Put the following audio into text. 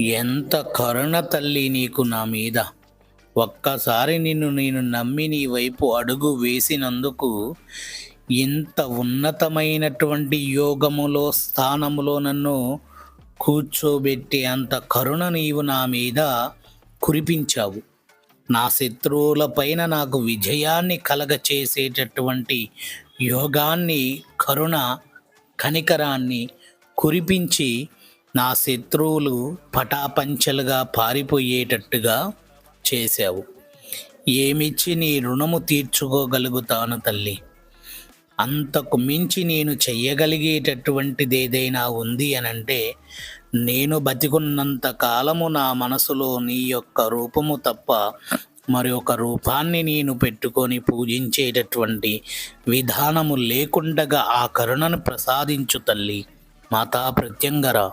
ఎంత కరుణ తల్లి నీకు నా మీద. ఒక్కసారి నిన్ను నేను నమ్మి నీ వైపు అడుగు వేసినందుకు ఇంత ఉన్నతమైనటువంటి యోగములో స్థానములో నన్ను కూర్చోబెట్టి అంత కరుణ నీవు నా మీద కురిపించావు. నా శత్రువుల పైన నాకు విజయాన్ని కలగచేసేటటువంటి యోగాన్ని కరుణ కనికరాన్ని కురిపించి నా శత్రువులు పటాపంచలుగా పారిపోయేటట్టుగా చేశావు. ఏమిచ్చి నీ రుణము తీర్చుకోగలుగుతాను తల్లి? అంతకు మించి నేను చెయ్యగలిగేటటువంటిది ఏదైనా ఉంది అనంటే నేను బతికున్నంత కాలము నా మనసులో నీ యొక్క రూపము తప్ప మరి ఒక రూపాన్ని నేను పెట్టుకొని పూజించేటటువంటి విధానము లేకుండగా ఆ కరుణను ప్రసాదించు తల్లి. మాతా ప్రత్యంగరా